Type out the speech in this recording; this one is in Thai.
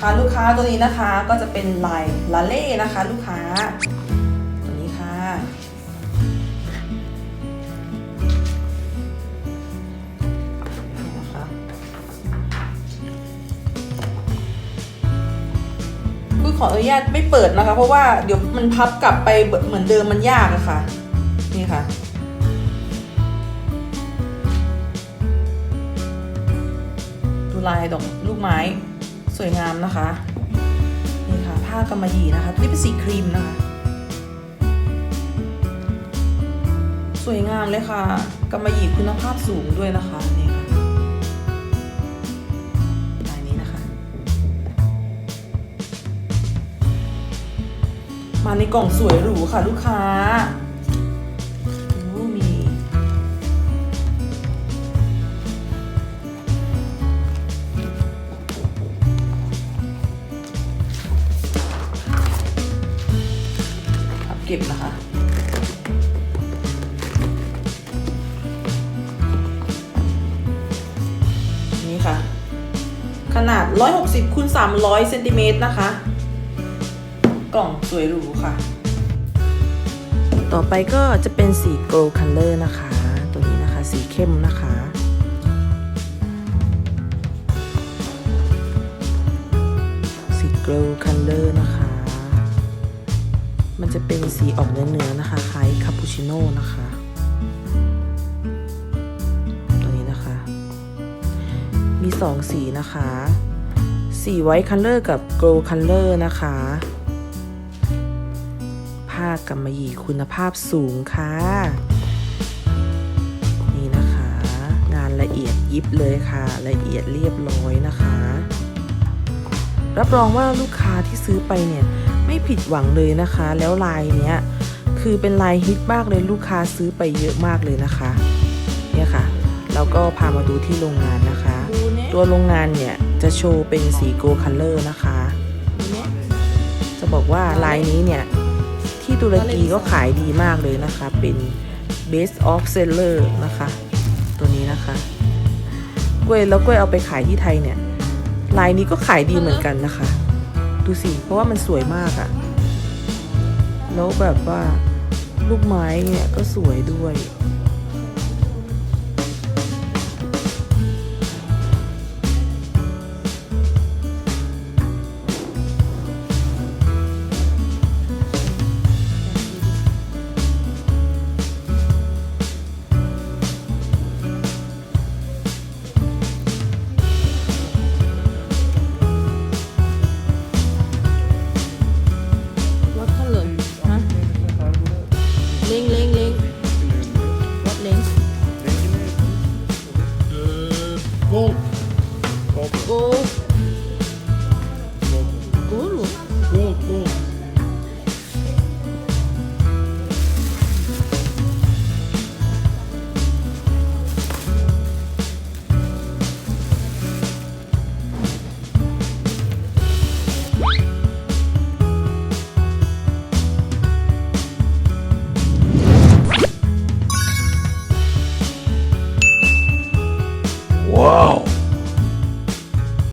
ค่ะลูกค้าตัวนี้นะคะก็จะเป็นลายลาเล่นะคะ ลูกค้า ตัวนี้ค่ะคือขออนุญาตไม่เปิดนะคะ เพราะว่าเดี๋ยวมันพับกลับไปเหมือนเดิมมันยากอะค่ะ นี่ค่ะดูลายดอกลูกไม้ สวยงามนะคะนี่ค่ะผ้ากำมะหยี่นะคะนี้เป็นสีครีมนะคะ สวยงามเลยค่ะกำมะหยี่คุณภาพสูงด้วยนะคะนี่ค่ะลายนี้นะคะ มาในกล่องสวยหรูค่ะลูกค้า เก็บนะคะ นี่ค่ะ ขนาด 160คูณ300เซนติเมตรนะคะ กล่องสวยหรูค่ะ ต่อไปก็จะเป็นสี gold color นะคะ ตัวนี้นะคะ สีเข้มนะคะสี gold color นะคะ มันจะเป็นสีออกเนื้อๆนะคะ คล้ายคาปูชิโน่นะคะ ตัวนี้นะคะ มีสองสีนะคะ สีไวท์คัลเลอร์กับโกลคัลเลอร์นะคะ ผ้ากำมะหยี่คุณภาพสูงค่ะ นี่นะคะ งานละเอียดยิบเลยค่ะ ละเอียดเรียบร้อยนะคะ รับรองว่าลูกค้าที่ซื้อไปเนี่ย ไม่ผิดหวังเลยนะคะ แล้วลายเนี้ยคือเป็นลายฮิตมากเลยลูกค้าซื้อไปเยอะมากเลยนะคะ เนี่ยค่ะเราก็พามาดูที่โรงงานนะคะ ตัวโรงงานเนี่ยจะโชว์เป็นสีโกลคัลเลอร์นะคะ จะบอกว่าลายนี้เนี่ย ที่ตุรกีก็ขายดีมากเลยนะคะ เป็น best of seller นะคะ ตัวนี้นะคะกล้วยแล้วกล้วยเอาไปขายที่ไทยเนี่ย ลายนี้ก็ขายดีเหมือนกันนะคะ ดูสิ เพราะว่ามันสวยมากอะแล้วแบบว่าลูกไม้เนี่ยก็สวยด้วย